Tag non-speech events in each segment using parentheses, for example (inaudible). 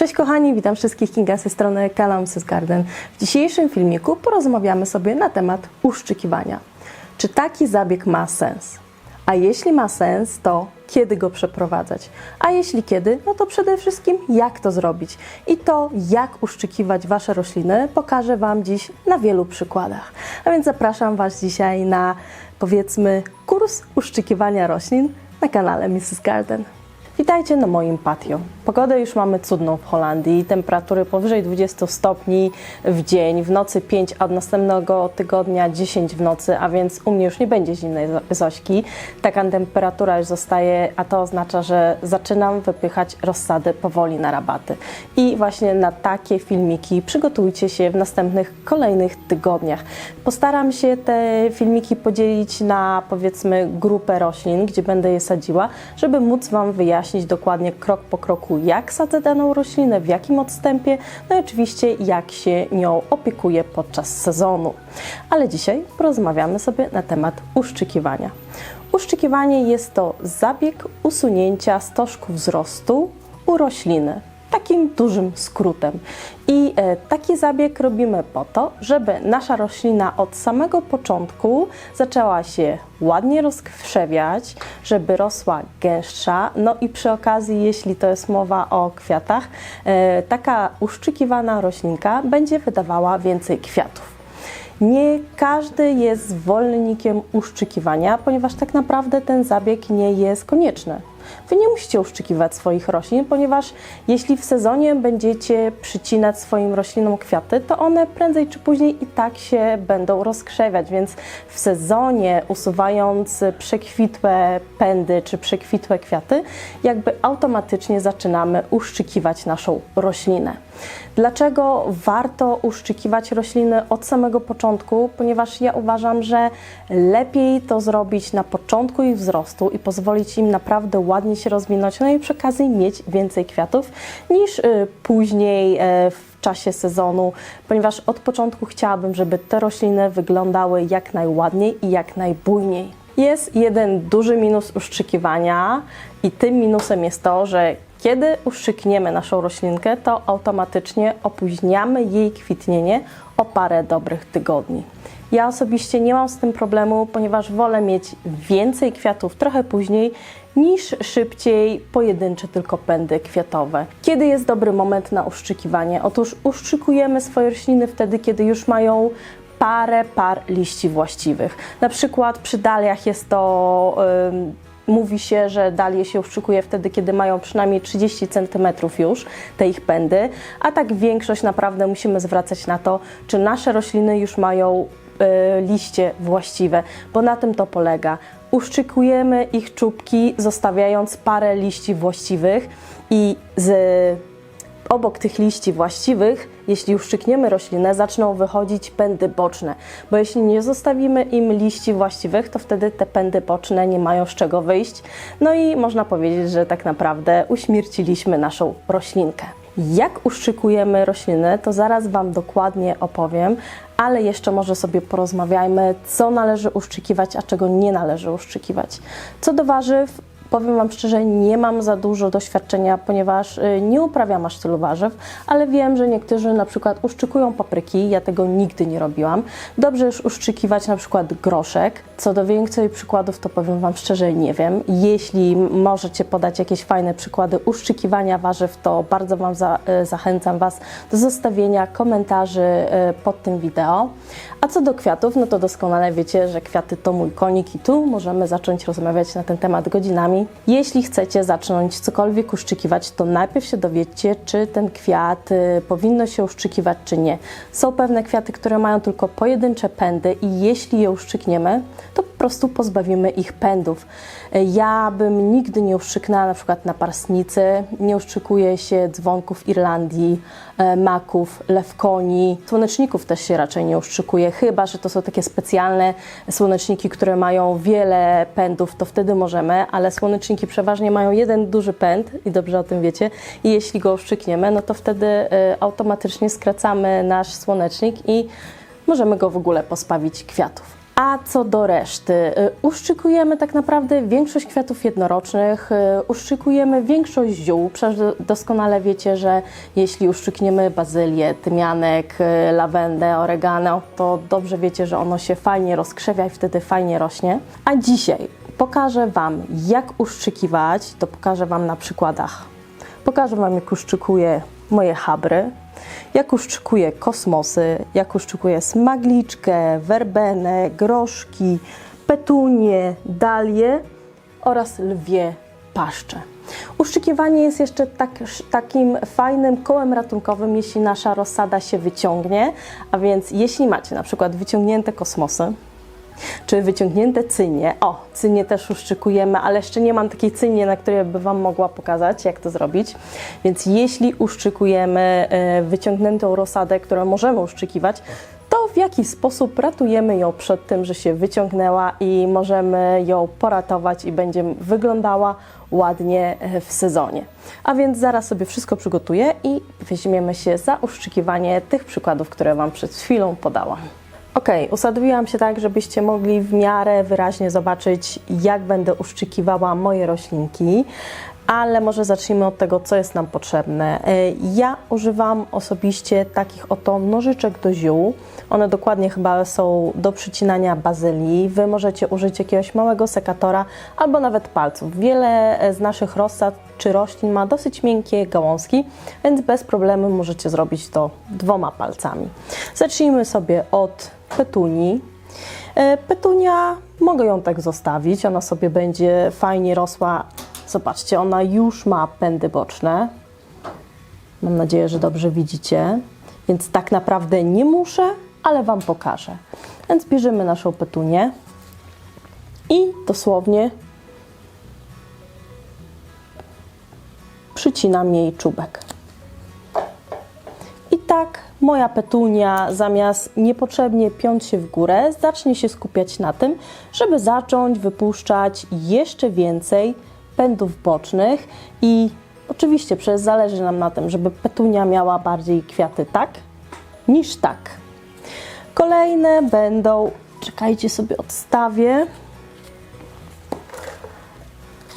Cześć kochani, witam wszystkich Kinga ze strony Kalamsys Garden. W dzisiejszym filmiku porozmawiamy sobie na temat uszczykiwania. Czy taki zabieg ma sens? A jeśli ma sens, to kiedy go przeprowadzać? A jeśli kiedy, no to przede wszystkim jak to zrobić? I to, jak uszczykiwać Wasze rośliny, pokażę Wam dziś na wielu przykładach. A więc zapraszam Was dzisiaj na, powiedzmy, kurs uszczykiwania roślin na kanale Mrs. Garden. Witajcie na moim patio. Pogodę już mamy cudną w Holandii. Temperatury powyżej 20 stopni w dzień, w nocy 5, a następnego tygodnia 10 w nocy, a więc u mnie już nie będzie zimnej zo- zośki. Taka temperatura już zostaje, a to oznacza, że zaczynam wypychać rozsady powoli na rabaty. I właśnie na takie filmiki przygotujcie się w następnych, kolejnych tygodniach. Postaram się te filmiki podzielić na powiedzmy grupę roślin, gdzie będę je sadziła, żeby móc Wam wyjaśnić dokładnie krok po kroku, jak sadzę daną roślinę, w jakim odstępie, no i oczywiście jak się nią opiekuję podczas sezonu. Ale dzisiaj porozmawiamy sobie na temat uszczykiwania. Uszczykiwanie jest to zabieg usunięcia stożku wzrostu u rośliny takim dużym skrótem. I e, taki zabieg robimy po to, żeby nasza roślina od samego początku zaczęła się ładnie rozkrzewiać, żeby rosła gęstsza. No i przy okazji, jeśli to jest mowa o kwiatach, e, taka uszczykiwana roślinka będzie wydawała więcej kwiatów. Nie każdy jest zwolennikiem uszczykiwania, ponieważ tak naprawdę ten zabieg nie jest konieczny. Wy nie musicie uszczykiwać swoich roślin, ponieważ jeśli w sezonie będziecie przycinać swoim roślinom kwiaty, to one prędzej czy później i tak się będą rozkrzewiać, więc w sezonie usuwając przekwitłe pędy czy przekwitłe kwiaty, jakby automatycznie zaczynamy uszczykiwać naszą roślinę. Dlaczego warto uszczykiwać rośliny od samego początku? Ponieważ ja uważam, że lepiej to zrobić na początku ich wzrostu i pozwolić im naprawdę ładnie się rozwinąć, no i przy okazji mieć więcej kwiatów, niż y, później y, w czasie sezonu, ponieważ od początku chciałabym, żeby te rośliny wyglądały jak najładniej i jak najbujniej. Jest jeden duży minus uszczykiwania i tym minusem jest to, że kiedy uszczykniemy naszą roślinkę, to automatycznie opóźniamy jej kwitnienie o parę dobrych tygodni. Ja osobiście nie mam z tym problemu, ponieważ wolę mieć więcej kwiatów trochę później, niż szybciej pojedyncze tylko pędy kwiatowe. Kiedy jest dobry moment na uszczykiwanie? Otóż uszczykujemy swoje rośliny wtedy, kiedy już mają parę par liści właściwych. Na przykład przy daliach jest to ym, Mówi się, że dalie się uszczykuje wtedy, kiedy mają przynajmniej 30 cm już te ich pędy, a tak większość naprawdę musimy zwracać na to, czy nasze rośliny już mają y, liście właściwe, bo na tym to polega. Uszczykujemy ich czubki, zostawiając parę liści właściwych i z obok tych liści właściwych, jeśli uszczykniemy roślinę, zaczną wychodzić pędy boczne, bo jeśli nie zostawimy im liści właściwych, to wtedy te pędy boczne nie mają z czego wyjść. No i można powiedzieć, że tak naprawdę uśmierciliśmy naszą roślinkę. Jak uszczykujemy rośliny, to zaraz Wam dokładnie opowiem, ale jeszcze może sobie porozmawiajmy, co należy uszczykiwać, a czego nie należy uszczykiwać. Co do warzyw, Powiem Wam szczerze, nie mam za dużo doświadczenia, ponieważ y, nie uprawiam aż tylu warzyw, ale wiem, że niektórzy na przykład uszczykują papryki, ja tego nigdy nie robiłam. Dobrze już uszczykiwać na przykład groszek. Co do więcej przykładów, to powiem Wam szczerze, nie wiem. Jeśli możecie podać jakieś fajne przykłady uszczykiwania warzyw, to bardzo Wam za, y, zachęcam Was do zostawienia komentarzy y, pod tym wideo. A co do kwiatów, no to doskonale wiecie, że kwiaty to mój konik i tu możemy zacząć rozmawiać na ten temat godzinami. Jeśli chcecie zacząć cokolwiek uszczykiwać, to najpierw się dowiedzcie, czy ten kwiat y, powinno się uszczykiwać, czy nie. Są pewne kwiaty, które mają tylko pojedyncze pędy i jeśli je uszczykniemy, to po prostu pozbawimy ich pędów. Y, Ja bym nigdy nie uszczyknęła na przykład na parsnicy, nie uszczykuje się dzwonków Irlandii, e, maków, lewkoni, słoneczników też się raczej nie uszczykuje, chyba że to są takie specjalne słoneczniki, które mają wiele pędów, to wtedy możemy, ale słoneczniki przeważnie mają jeden duży pęd i dobrze o tym wiecie i jeśli go uszczykniemy, no to wtedy e, automatycznie skracamy nasz słonecznik i możemy go w ogóle pospawić kwiatów. A co do reszty, y, uszczykujemy tak naprawdę większość kwiatów jednorocznych, y, uszczykujemy większość ziół. Przecież doskonale wiecie, że jeśli uszczykniemy bazylię, tymianek, y, lawendę, oregano, to dobrze wiecie, że ono się fajnie rozkrzewia i wtedy fajnie rośnie. A dzisiaj pokażę Wam, jak uszczykiwać, to pokażę Wam na przykładach. Pokażę Wam, jak uszczykuję moje habry, jak uszczykuję kosmosy, jak uszczykuję smagliczkę, werbenę, groszki, petunie, dalie oraz lwie paszcze. Uszczykiwanie jest jeszcze tak, takim fajnym kołem ratunkowym, jeśli nasza rozsada się wyciągnie, a więc jeśli macie na przykład wyciągnięte kosmosy, czy wyciągnięte cynie. O, cynie też uszczykujemy, ale jeszcze nie mam takiej cynie, na której by Wam mogła pokazać, jak to zrobić. Więc jeśli uszczykujemy e, wyciągniętą rosadę, którą możemy uszczykiwać, to w jaki sposób ratujemy ją przed tym, że się wyciągnęła i możemy ją poratować i będzie wyglądała ładnie e, w sezonie. A więc zaraz sobie wszystko przygotuję i weźmiemy się za uszczykiwanie tych przykładów, które Wam przed chwilą podałam. Ok, usadowiłam się tak, żebyście mogli w miarę wyraźnie zobaczyć, jak będę uszczykiwała moje roślinki, ale może zacznijmy od tego, co jest nam potrzebne. E, Ja używam osobiście takich oto nożyczek do ziół. One dokładnie chyba są do przycinania bazylii. Wy możecie użyć jakiegoś małego sekatora albo nawet palców. Wiele z naszych rozsad czy roślin ma dosyć miękkie gałązki, więc bez problemu możecie zrobić to dwoma palcami. Zacznijmy sobie od petunii. E, Petunia, mogę ją tak zostawić, ona sobie będzie fajnie rosła. Zobaczcie, ona już ma pędy boczne. Mam nadzieję, że dobrze widzicie. Więc tak naprawdę nie muszę, ale Wam pokażę. Więc bierzemy naszą petunię i dosłownie przycinam jej czubek. I tak moja petunia zamiast niepotrzebnie piąć się w górę, zacznie się skupiać na tym, żeby zacząć wypuszczać jeszcze więcej pędów bocznych i oczywiście przecież zależy nam na tym, żeby petunia miała bardziej kwiaty tak niż tak. Kolejne będą, czekajcie sobie odstawię,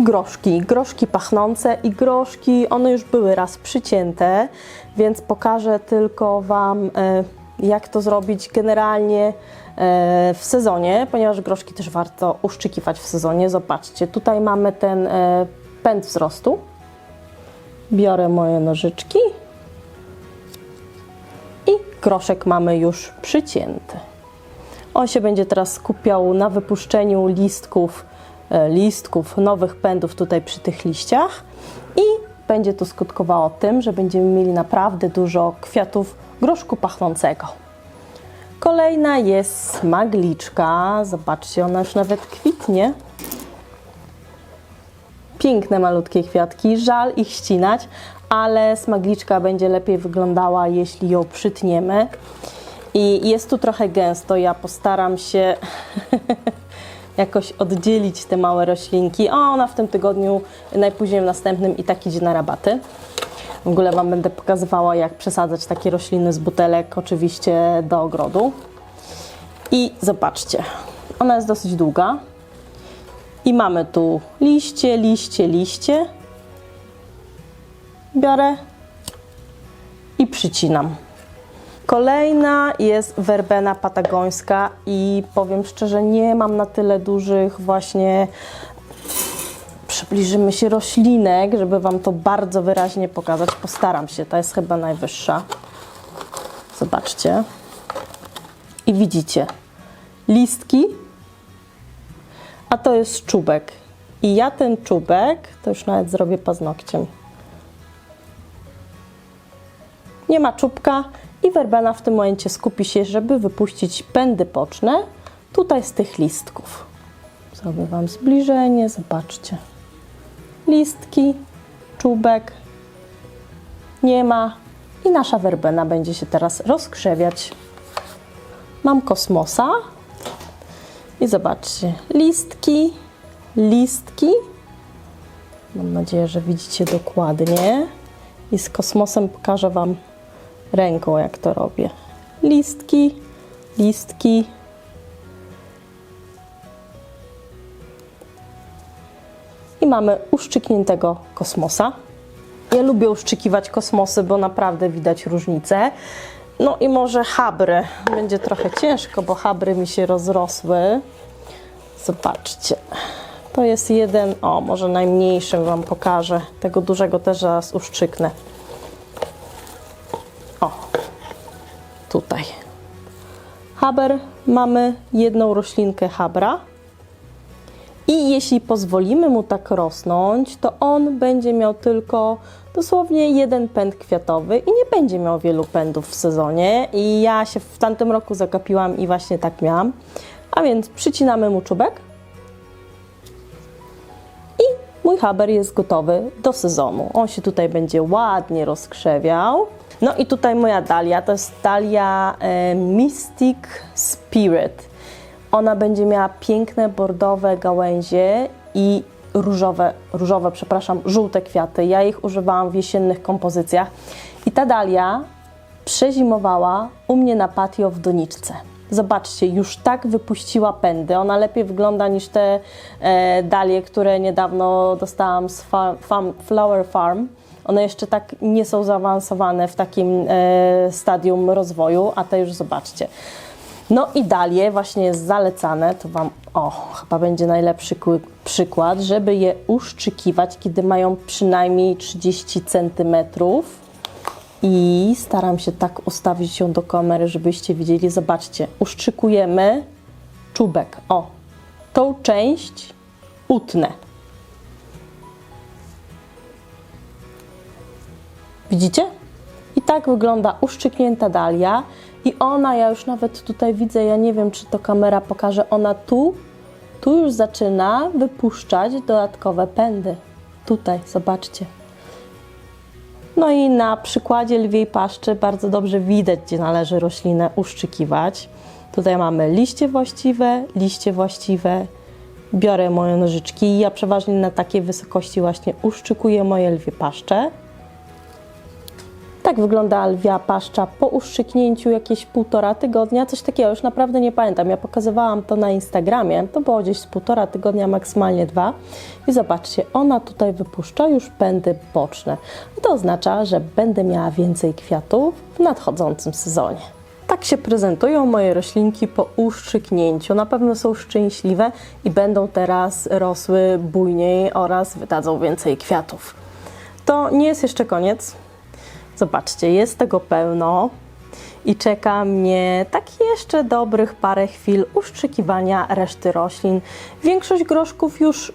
groszki, groszki pachnące i groszki, one już były raz przycięte, więc pokażę tylko Wam, e, jak to zrobić generalnie e, w sezonie, ponieważ groszki też warto uszczykiwać w sezonie. Zobaczcie, tutaj mamy ten e, pęd wzrostu. Biorę moje nożyczki i groszek mamy już przycięty. On się będzie teraz skupiał na wypuszczeniu listków, e, listków, nowych pędów tutaj przy tych liściach i będzie to skutkowało tym, że będziemy mieli naprawdę dużo kwiatów groszku pachnącego. Kolejna jest smagliczka. Zobaczcie, ona już nawet kwitnie. Piękne, malutkie kwiatki. Żal ich ścinać, ale smagliczka będzie lepiej wyglądała, jeśli ją przytniemy. I jest tu trochę gęsto. Ja postaram się (laughs) jakoś oddzielić te małe roślinki. Ona w tym tygodniu, najpóźniej w następnym i tak idzie na rabaty. W ogóle Wam będę pokazywała, jak przesadzać takie rośliny z butelek, oczywiście do ogrodu. I zobaczcie, ona jest dosyć długa. I mamy tu liście, liście, liście. Biorę i przycinam. Kolejna jest werbena patagońska i powiem szczerze, nie mam na tyle dużych właśnie przybliżymy się roślinek, żeby Wam to bardzo wyraźnie pokazać. Postaram się, ta jest chyba najwyższa. Zobaczcie. I widzicie listki, a to jest czubek. I ja ten czubek, to już nawet zrobię paznokciem. Nie ma czubka i werbena w tym momencie skupi się, żeby wypuścić pędy boczne tutaj z tych listków. Zrobię Wam zbliżenie, zobaczcie. Listki, czubek, nie ma i nasza werbena będzie się teraz rozkrzewiać. Mam kosmosa i zobaczcie, listki, listki. Mam nadzieję, że widzicie dokładnie. I z kosmosem pokażę Wam ręką, jak to robię. Listki, listki. I mamy uszczykniętego kosmosa. Ja lubię uszczykiwać kosmosy, bo naprawdę widać różnicę. No i może habry. Będzie trochę ciężko, bo habry mi się rozrosły. Zobaczcie. To jest jeden, o może najmniejszym Wam pokażę. Tego dużego też zaraz uszczyknę. Tutaj. Haber, mamy jedną roślinkę habra. I jeśli pozwolimy mu tak rosnąć, to on będzie miał tylko dosłownie jeden pęd kwiatowy i nie będzie miał wielu pędów w sezonie. I ja się w tamtym roku zagapiłam i właśnie tak miałam. A więc przycinamy mu czubek i mój haber jest gotowy do sezonu. On się tutaj będzie ładnie rozkrzewiał. No i tutaj moja dalia, to jest dalia e, Mystic Spirit. Ona będzie miała piękne bordowe gałęzie i różowe, różowe, przepraszam, żółte kwiaty. Ja ich używałam w jesiennych kompozycjach. I ta dalia przezimowała u mnie na patio w doniczce. Zobaczcie, już tak wypuściła pędy. Ona lepiej wygląda niż te e, dalie, które niedawno dostałam z fa- Flower Farm. One jeszcze tak nie są zaawansowane w takim e, stadium rozwoju, a te już zobaczcie. No i dalie właśnie jest zalecane, to Wam, o, chyba będzie najlepszy przykład, żeby je uszczykiwać, kiedy mają przynajmniej 30 centymetrów. I staram się tak ustawić ją do kamery, żebyście widzieli. Zobaczcie, uszczykujemy czubek. O, tą część utnę. Widzicie? I tak wygląda uszczyknięta dalia. I ona, ja już nawet tutaj widzę, ja nie wiem, czy to kamera pokaże, ona tu, tu już zaczyna wypuszczać dodatkowe pędy. Tutaj, zobaczcie. No i na przykładzie lwiej paszczy bardzo dobrze widać, gdzie należy roślinę uszczykiwać. Tutaj mamy liście właściwe, liście właściwe. Biorę moje nożyczki i ja przeważnie na takiej wysokości właśnie uszczykuję moje lwie paszcze. Tak wygląda lwia paszcza po uszczyknięciu jakieś półtora tygodnia, coś takiego, już naprawdę nie pamiętam. Ja pokazywałam to na Instagramie, to było gdzieś z półtora tygodnia, maksymalnie dwa. I zobaczcie, ona tutaj wypuszcza już pędy boczne. To oznacza, że będę miała więcej kwiatów w nadchodzącym sezonie. Tak się prezentują moje roślinki po uszczyknięciu. Na pewno są szczęśliwe i będą teraz rosły bujniej oraz wydadzą więcej kwiatów. To nie jest jeszcze koniec. Zobaczcie, jest tego pełno i czeka mnie tak jeszcze dobrych parę chwil uszczykiwania reszty roślin. Większość groszków już y,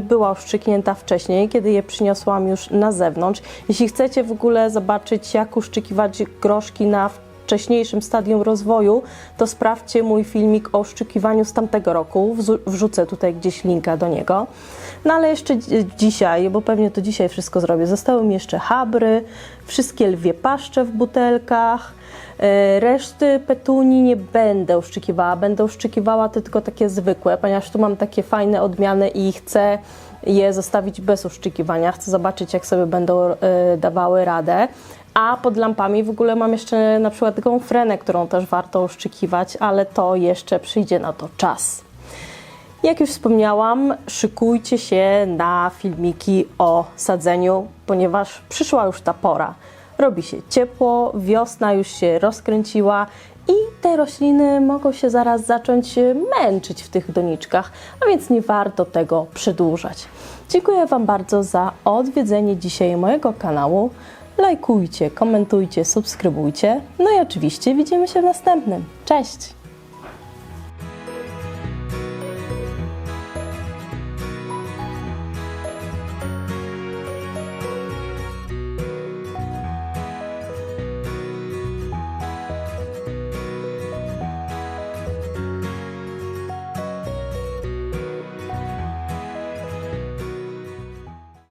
była uszczyknięta wcześniej, kiedy je przyniosłam już na zewnątrz. Jeśli chcecie w ogóle zobaczyć, jak uszczykiwać groszki na wcześniejszym stadium rozwoju, to sprawdźcie mój filmik o szczekiwaniu z tamtego roku. Wrzucę tutaj gdzieś linka do niego. No ale jeszcze dzi- dzisiaj, bo pewnie to dzisiaj wszystko zrobię, zostały mi jeszcze habry, wszystkie lwie paszcze w butelkach. e, Reszty petunii nie będę uszczykiwała, będę uszczykiwała tylko takie zwykłe, ponieważ tu mam takie fajne odmiany i chcę je zostawić bez uszczykiwania. Chcę zobaczyć, jak sobie będą e, dawały radę. A pod lampami w ogóle mam jeszcze na przykład taką frenę, którą też warto uszczykiwać, ale to jeszcze przyjdzie na to czas. Jak już wspomniałam, szykujcie się na filmiki o sadzeniu, ponieważ przyszła już ta pora. Robi się ciepło, wiosna już się rozkręciła i te rośliny mogą się zaraz zacząć męczyć w tych doniczkach, a więc nie warto tego przedłużać. Dziękuję Wam bardzo za odwiedzenie dzisiaj mojego kanału. Lajkujcie, komentujcie, subskrybujcie. No i oczywiście widzimy się w następnym. Cześć!